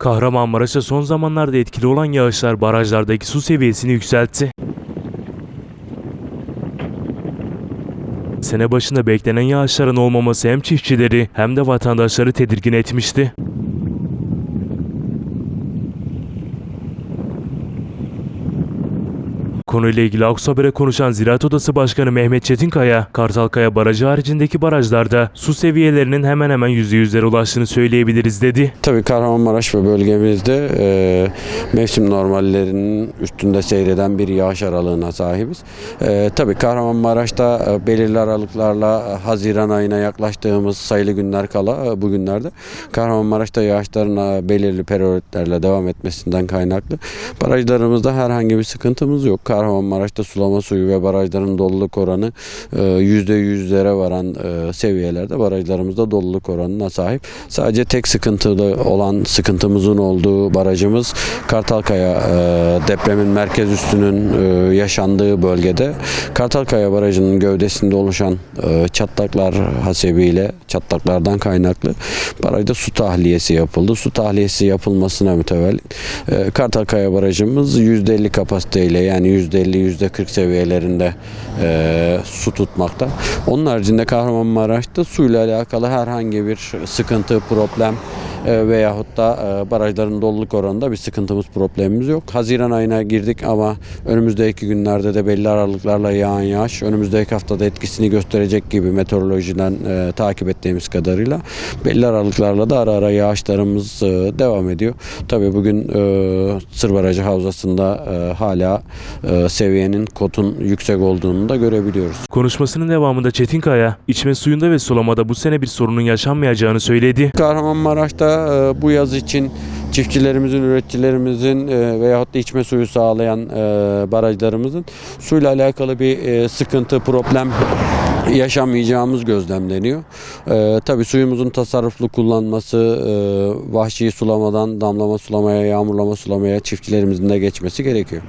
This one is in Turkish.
Kahramanmaraş'ta son zamanlarda etkili olan yağışlar barajlardaki su seviyesini yükseltti. Sene başında beklenen yağışların olmaması hem çiftçileri hem de vatandaşları tedirgin etmişti. Konuyla ilgili Aksu Haber'e konuşan Ziraat Odası Başkanı Mehmet Çetinkaya, Kartalkaya Barajı haricindeki barajlarda su seviyelerinin hemen hemen %100'lere ulaştığını söyleyebiliriz dedi. Tabii Kahramanmaraş ve bölgemizde e, mevsim normallerinin üstünde seyreden bir yağış aralığına sahibiz. E, tabii Kahramanmaraş'ta e, belirli aralıklarla e, Haziran ayına yaklaştığımız sayılı günler kala e, bugünlerde Kahramanmaraş'ta yağışların belirli periyotlarla devam etmesinden kaynaklı barajlarımızda herhangi bir sıkıntımız yok. Kahramanmaraş'ta sulama suyu ve barajların doluluk oranı e, %100'lere varan e, seviyelerde barajlarımızda doluluk oranına sahip. Sadece tek sıkıntılı olan sıkıntımızın olduğu barajımız Kartalkaya e, depremin merkez üstünün e, yaşandığı bölgede Kartalkaya Barajı'nın gövdesinde oluşan e, çatlaklar hasebiyle çatlaklardan kaynaklı barajda su tahliyesi yapıldı. Su tahliyesi yapılmasına mütevellit e, Kartalkaya Barajımız %50 kapasiteyle yani %50-%40 seviyelerinde e, su tutmakta. Onun haricinde Kahramanmaraş'ta suyla alakalı herhangi bir sıkıntı, problem e, veyahut da e, barajların doluluk oranında bir sıkıntımız, problemimiz yok. Haziran ayına girdik ama önümüzdeki günlerde de belli aralıklarla yağan yağış önümüzdeki haftada etkisini gösterecek gibi meteorolojiden e, takip ettiğimiz kadarıyla belli aralıklarla da ara ara yağışlarımız e, devam ediyor. Tabii bugün e, Sır Barajı Havzası'nda e, hala e, seviyenin kotun yüksek olduğunu da görebiliyoruz. Konuşmasının devamında Çetinkaya, içme suyunda ve sulamada bu sene bir sorunun yaşanmayacağını söyledi. Kahramanmaraş'ta e, bu yaz için çiftçilerimizin, üreticilerimizin e, veyahut da içme suyu sağlayan e, barajlarımızın suyla alakalı bir e, sıkıntı, problem yaşamayacağımız gözlemleniyor. E, tabii suyumuzun tasarruflu kullanması, e, vahşi sulamadan damlama sulamaya, yağmurlama sulamaya çiftçilerimizin de geçmesi gerekiyor.